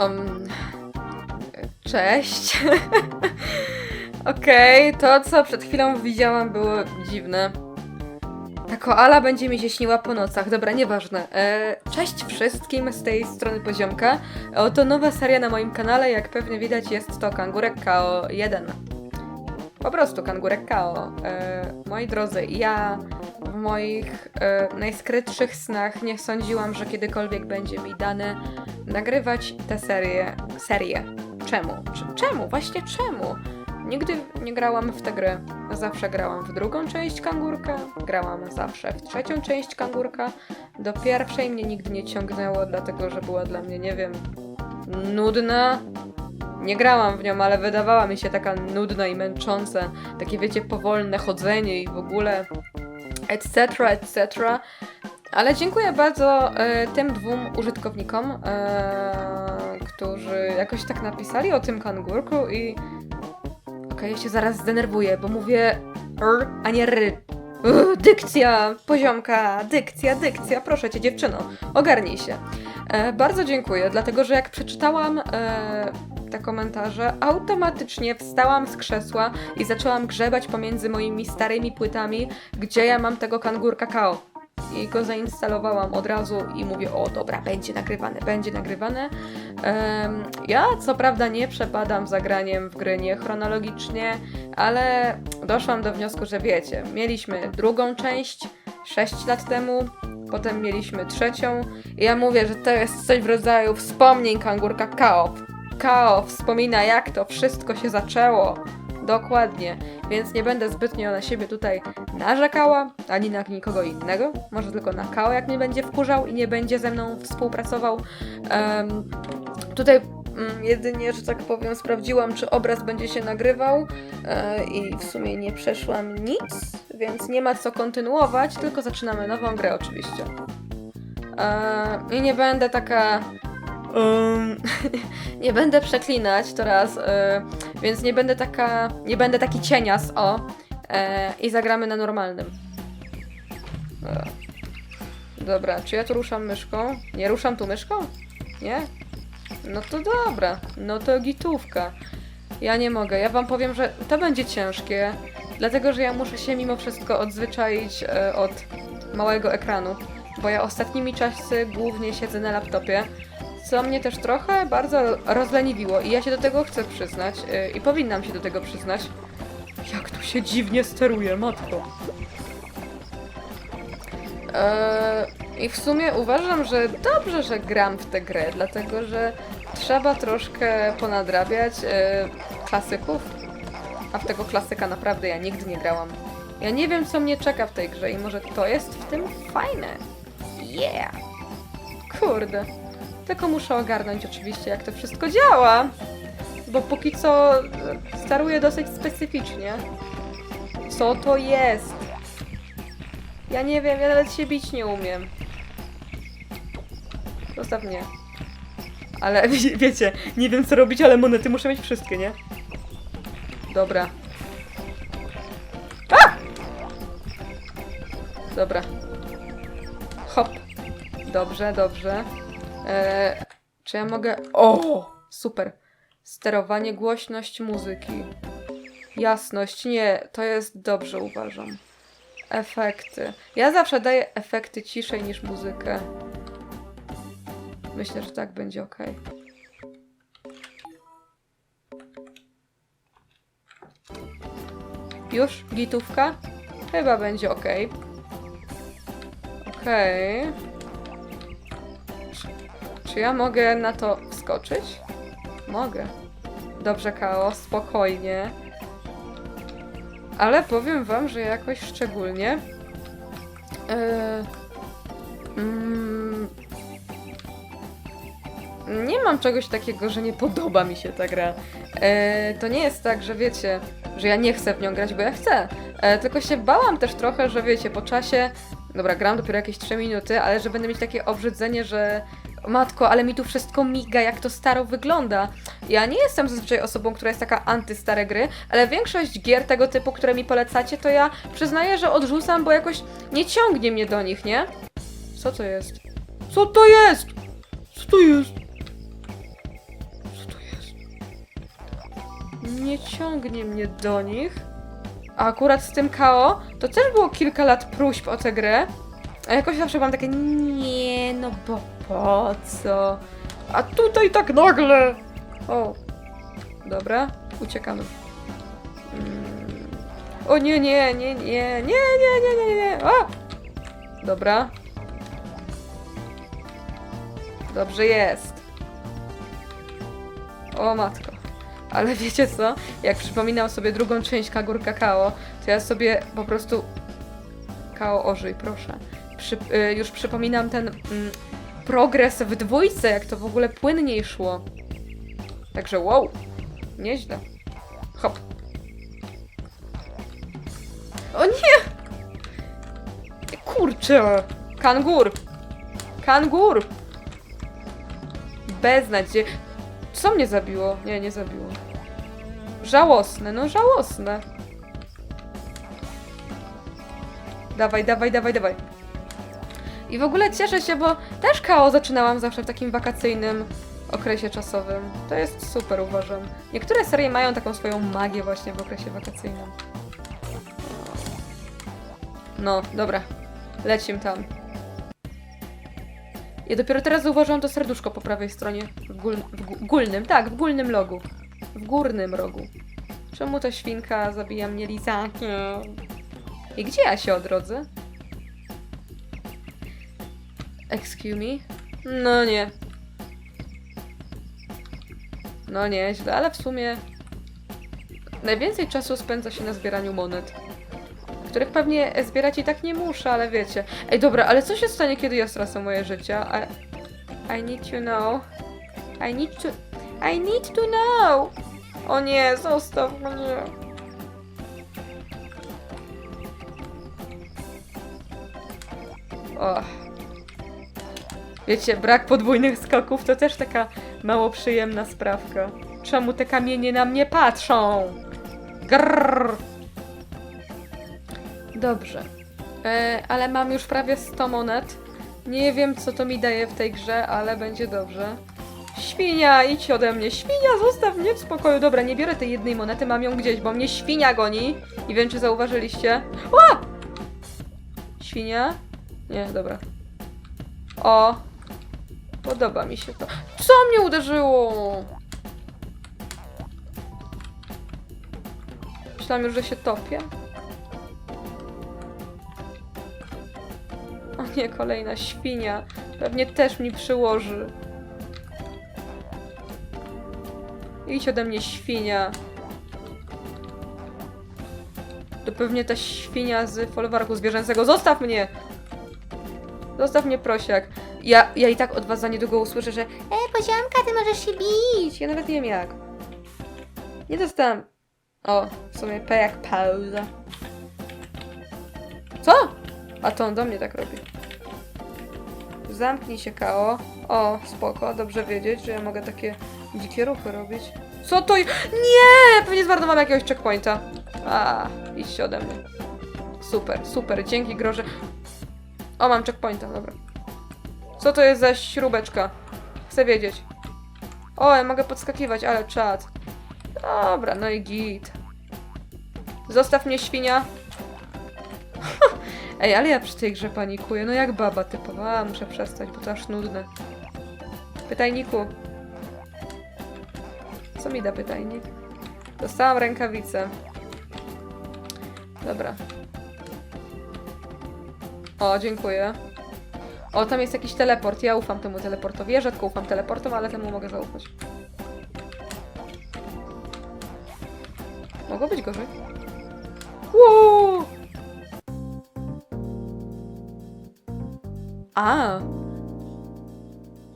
Um, cześć. Okej, to co przed chwilą widziałam było dziwne. Ta koala będzie mi się śniła po nocach. Dobra, nieważne. E, cześć wszystkim z tej strony Poziomka. Oto nowa seria na moim kanale. Jak pewnie widać jest to Kangurek KO 1. Po prostu Kangurek KO. E, moi drodzy, ja moich e, najskrytszych snach nie sądziłam, że kiedykolwiek będzie mi dane nagrywać tę serię. serię. Czemu? Czemu? Właśnie czemu? Nigdy nie grałam w tę grę. Zawsze grałam w drugą część kangurka, grałam zawsze w trzecią część kangurka. Do pierwszej mnie nigdy nie ciągnęło, dlatego że była dla mnie, nie wiem, nudna. Nie grałam w nią, ale wydawała mi się taka nudna i męcząca. Takie, wiecie, powolne chodzenie i w ogóle etc., etc. Ale dziękuję bardzo e, tym dwóm użytkownikom, e, którzy jakoś tak napisali o tym kangurku i Okej, ja się zaraz zdenerwuję, bo mówię r, a nie r. Uff, dykcja, poziomka, dykcja, dykcja. Proszę cię, dziewczyno, ogarnij się. E, bardzo dziękuję, dlatego że jak przeczytałam e, te komentarze, automatycznie wstałam z krzesła i zaczęłam grzebać pomiędzy moimi starymi płytami, gdzie ja mam tego kangur kakao. I go zainstalowałam od razu i mówię, o dobra, będzie nagrywane, będzie nagrywane. Em, ja co prawda nie przepadam za graniem w gry niechronologicznie, ale doszłam do wniosku, że wiecie, mieliśmy drugą część 6 lat temu, potem mieliśmy trzecią i ja mówię, że to jest coś w rodzaju wspomnień kangurka Kao. Kao wspomina jak to wszystko się zaczęło. Dokładnie, więc nie będę zbytnio na siebie tutaj narzekała, ani na nikogo innego. Może tylko na Kao, jak mnie będzie wkurzał i nie będzie ze mną współpracował. Em, tutaj mm, jedynie, że tak powiem, sprawdziłam, czy obraz będzie się nagrywał e, i w sumie nie przeszłam nic, więc nie ma co kontynuować, tylko zaczynamy nową grę oczywiście. E, I nie będę taka... em, nie będę przeklinać teraz, e, więc nie będę taka... nie będę taki cienias, o. E, I zagramy na normalnym. E, Dobra, czy ja tu ruszam myszką? Nie ruszam tu myszką? Nie? No to dobra, no to gitówka. Ja nie mogę, ja wam powiem, że to będzie ciężkie, dlatego że ja muszę się mimo wszystko odzwyczaić od małego ekranu, bo ja ostatnimi czasy głównie siedzę na laptopie, co mnie też trochę bardzo rozleniwiło i ja się do tego chcę przyznać e, i powinnam się do tego przyznać. Jak tu się dziwnie steruje, matko. Eee, I w sumie uważam, że dobrze, że gram w tę grę, dlatego że trzeba troszkę ponadrabiać e, klasyków. A w tego klasyka naprawdę ja nigdy nie grałam. Ja nie wiem, co mnie czeka w tej grze i może to jest w tym fajne. Yeah! Kurde. Tylko muszę ogarnąć oczywiście, jak to wszystko działa. Bo póki co e, steruję dosyć specyficznie. Co to jest? Ja nie wiem, ja nawet się bić nie umiem. Zostaw mnie. Ale wie, wiecie, nie wiem co robić, ale monety muszę mieć wszystkie, nie? Dobra. A! Dobra. Hop. Dobrze, dobrze. Eee, czy ja mogę... O! Super. Sterowanie, głośność muzyki. Jasność, nie, to jest dobrze, uważam. Efekty. Ja zawsze daję efekty ciszej niż muzykę. Myślę, że tak będzie ok. Już? Gitówka? Chyba będzie ok. Okej. Czy, czy ja mogę na to wskoczyć? Mogę. Dobrze, Kao, spokojnie. Ale powiem wam, że jakoś szczególnie. e, mm, nie mam czegoś takiego, że nie podoba mi się ta gra. E, to nie jest tak, że wiecie, że ja nie chcę w nią grać, bo ja chcę. E, tylko się bałam też trochę, że wiecie, po czasie. Dobra, gram dopiero jakieś 3 minuty, ale że będę mieć takie obrzydzenie, że matko, ale mi tu wszystko miga, jak to staro wygląda. Ja nie jestem zazwyczaj osobą, która jest taka anty-stare gry, ale większość gier tego typu, które mi polecacie, to ja przyznaję, że odrzucam, bo jakoś nie ciągnie mnie do nich, nie? Co to jest? Co to jest? Co to jest? nie ciągnie mnie do nich. A akurat z tym KO to też było kilka lat próśb o tę grę. A jakoś zawsze mam takie, nie, no bo po co? A tutaj tak nagle! O, dobra, uciekamy. Mm. O nie, nie, nie, nie, nie, nie, nie, nie, nie, o! Dobra. Dobrze jest. O matko. Ale wiecie co? Jak przypominam sobie drugą część Kagur Kakao, to ja sobie po prostu... Kao ożyj, proszę. Przy, y, już przypominam ten mm, progres w dwójce, jak to w ogóle płynniej szło. Także wow. Nieźle. Hop. O nie! Kurczę! Kangur! Kangur! Beznadzie. Co mnie zabiło? Nie, nie zabiło. Żałosne, no żałosne. Dawaj, dawaj, dawaj, dawaj. I w ogóle cieszę się, bo też KO zaczynałam zawsze w takim wakacyjnym okresie czasowym. To jest super, uważam. Niektóre serie mają taką swoją magię właśnie w okresie wakacyjnym. No, dobra. Lecim tam. Ja dopiero teraz zauważyłam to serduszko po prawej stronie. W, gól, w gó- gólnym, tak, w gólnym rogu. W górnym rogu. Czemu ta świnka zabija mnie lizakiem? I gdzie ja się odrodzę? Excuse me? No nie. No nie, źle, ale w sumie najwięcej czasu spędza się na zbieraniu monet. Których pewnie zbierać i tak nie muszę, ale wiecie. Ej, dobra, ale co się stanie, kiedy ja stracę moje życie? I, I need to know. I need to... I need to know! O nie, zostaw mnie. Och. Wiecie, brak podwójnych skoków to też taka mało przyjemna sprawka. Czemu te kamienie na mnie patrzą? Grrr. Dobrze. E, ale mam już prawie 100 monet. Nie wiem, co to mi daje w tej grze, ale będzie dobrze. Świnia, idź ode mnie. Świnia, zostaw mnie w spokoju. Dobra, nie biorę tej jednej monety, mam ją gdzieś, bo mnie świnia goni. I wiem, czy zauważyliście. Świnia? Nie, dobra. O! Podoba mi się to. Co mnie uderzyło? Myślałam już, że się topię. O nie, kolejna świnia. Pewnie też mi przyłoży. Idź ode mnie, świnia. To pewnie ta świnia z folwarku zwierzęcego. Zostaw mnie! Zostaw mnie, prosiak. Ja, ja i tak od was za niedługo usłyszę, że E, poziomka, ty możesz się bić! Ja nawet nie wiem jak. Nie dostałam... O, w sumie P jak pauza. Co? A to on do mnie tak robi. Zamknij się, Kao. O, spoko, dobrze wiedzieć, że ja mogę takie dzikie ruchy robić. Co to je- Nie! Pewnie zmarnowałam jakiegoś checkpointa. A, idźcie ode mnie. Super, super, dzięki groże. O, mam checkpointa, dobra. Co to jest za śrubeczka? Chcę wiedzieć. O, ja mogę podskakiwać, ale czad. Dobra, no i git. Zostaw mnie, świnia. Ej, ale ja przy tej grze panikuję. No jak baba typowa. A, muszę przestać, bo to aż nudne. Pytajniku. Co mi da pytajnik? Dostałam rękawicę. Dobra. O, dziękuję. O, tam jest jakiś teleport. Ja ufam temu teleportowi. Ja rzadko ufam teleportom, ale temu mogę zaufać. Mogło być gorzej. Wow! A.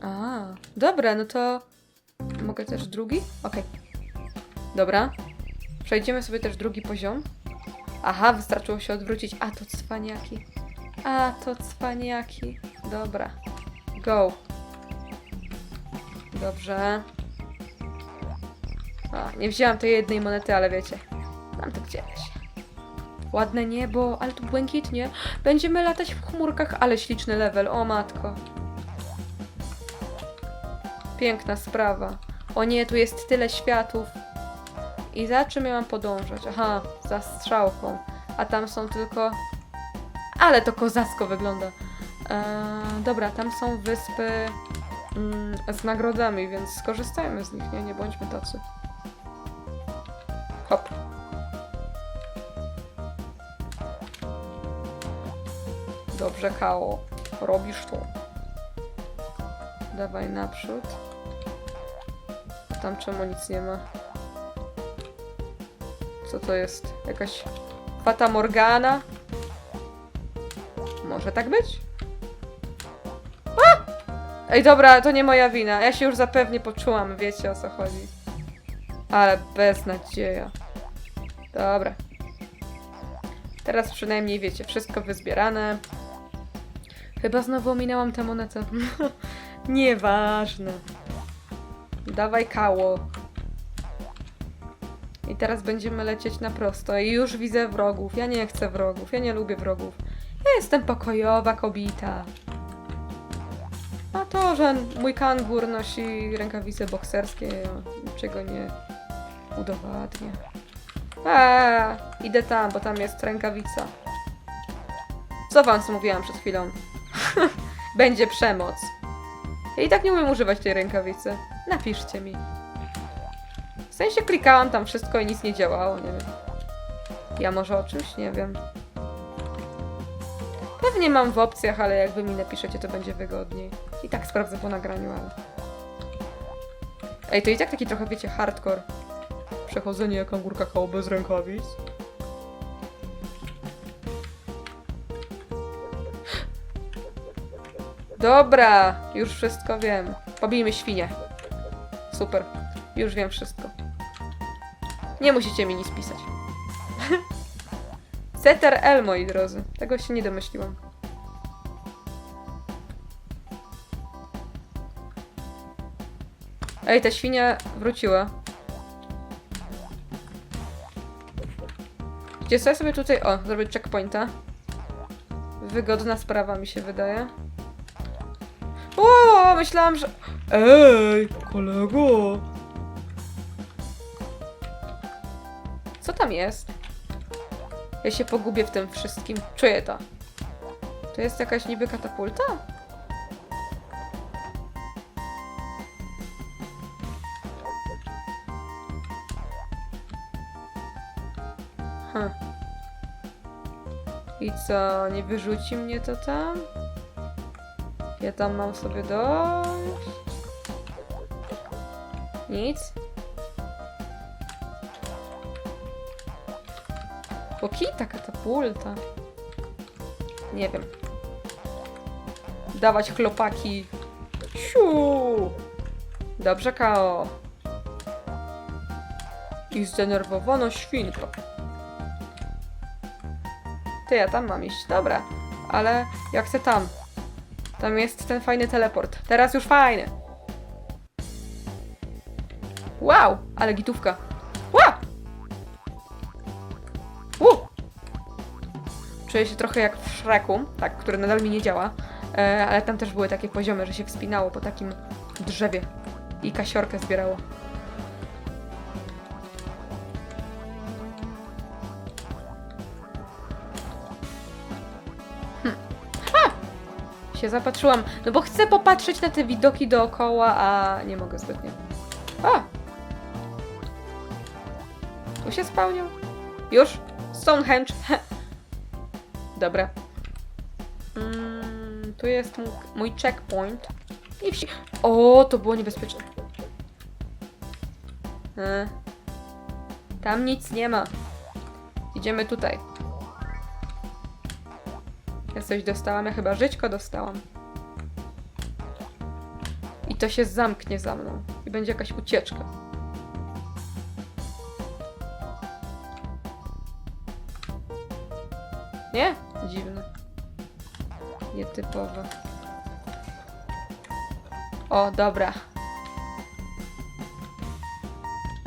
A. Dobra, no to. Mogę też drugi? Okej. Dobra. Przejdziemy sobie też drugi poziom. Aha, wystarczyło się odwrócić. A to cwaniaki. A to cwaniaki. Dobra. Go. Dobrze. A, nie wzięłam tej jednej monety, ale wiecie. Mam to gdzieś. Ładne niebo, ale tu błękitnie. Będziemy latać w chmurkach, ale śliczny level. O matko. Piękna sprawa. O nie, tu jest tyle światów. I za czym ja mam podążać? Aha, za strzałką. A tam są tylko... Ale to kozacko wygląda. Eee, dobra, tam są wyspy mm, z nagrodami, więc skorzystajmy z nich, nie? Nie bądźmy tacy. Hop. Dobrze, Kao. Robisz to. Dawaj naprzód. Tam czemu nic nie ma? Co to jest? Jakaś Fata Morgana? Może tak być? A! Ej, dobra, to nie moja wina. Ja się już zapewnie poczułam, wiecie o co chodzi. Ale beznadzieja. Dobra. Teraz przynajmniej wiecie, wszystko wyzbierane. Chyba znowu ominęłam tę monetę. Nieważne. Dawaj kało. I teraz będziemy lecieć na prosto. I już widzę wrogów. Ja nie chcę wrogów. Ja nie lubię wrogów. Jestem pokojowa kobieta. A to, że mój kangur nosi rękawice bokserskie, niczego nie udowadnia. Eee, idę tam, bo tam jest rękawica. Co wam mówiłam przed chwilą? Będzie przemoc. Ja i tak nie umiem używać tej rękawicy. Napiszcie mi. W sensie klikałam tam wszystko i nic nie działało, nie wiem. Ja może o czymś nie wiem. Pewnie mam w opcjach, ale jak wy mi napiszecie, to będzie wygodniej. I tak sprawdzę po nagraniu, ale... Ej, to i tak taki trochę, wiecie, hardcore. Przechodzenie jak angurka koło bez rękawic. Dobra, już wszystko wiem. Pobijmy świnie. Super. Już wiem wszystko. Nie musicie mi nic Setter L, moi drodzy. Tego się nie domyśliłam. Ej, ta świnia wróciła. Gdzie ja sobie tutaj... O, zrobię checkpointa. Wygodna sprawa mi się wydaje. O, myślałam, że... Ej, kolego! Co tam jest? Ja się pogubię w tym wszystkim. Czuję to. To jest jakaś niby katapulta? Hm. I co, nie wyrzuci mnie to tam? Ja tam mam sobie dojść? Nic? Pokita katapulta. Nie wiem. Dawać chlopaki. Siu! Dobrze, Kao. I zdenerwowana świnka. Ty, ja tam mam iść. Dobra. Ale ja chcę tam. Tam jest ten fajny teleport. Teraz już fajny. Wow! Ale gitówka. Czuję się trochę jak w Shreku, tak, który nadal mi nie działa. E, ale tam też były takie poziomy, że się wspinało po takim drzewie i kasiorkę zbierało. Hm. A! Się zapatrzyłam, no bo chcę popatrzeć na te widoki dookoła, a nie mogę zbytnio. A! Tu się spełnił? Już? Stonehenge. Dobra. Mm, tu jest mój, checkpoint. I wsi... O, to było niebezpieczne. E, tam nic nie ma. Idziemy tutaj. Ja coś dostałam, ja chyba żyćko dostałam. I to się zamknie za mną. I będzie jakaś ucieczka. Nietypowe. O, dobra.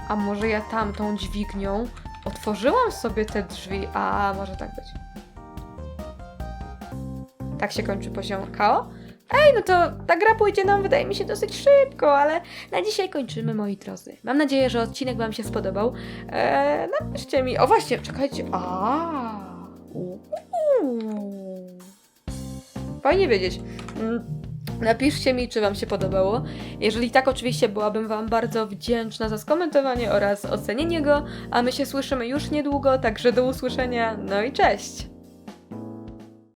A może ja tamtą dźwignią otworzyłam sobie te drzwi? A, może tak być. Tak się kończy poziom KO. Ej, no to ta gra pójdzie nam, wydaje mi się, dosyć szybko, ale na dzisiaj kończymy, moi drodzy. Mam nadzieję, że odcinek Wam się spodobał. Eee, napiszcie mi. O właśnie, czekajcie. A. Uuu. Fajnie wiedzieć. Mm, Napiszcie mi, czy Wam się podobało. Jeżeli tak, oczywiście byłabym Wam bardzo wdzięczna za skomentowanie oraz ocenienie go, a my się słyszymy już niedługo, także do usłyszenia, no i cześć!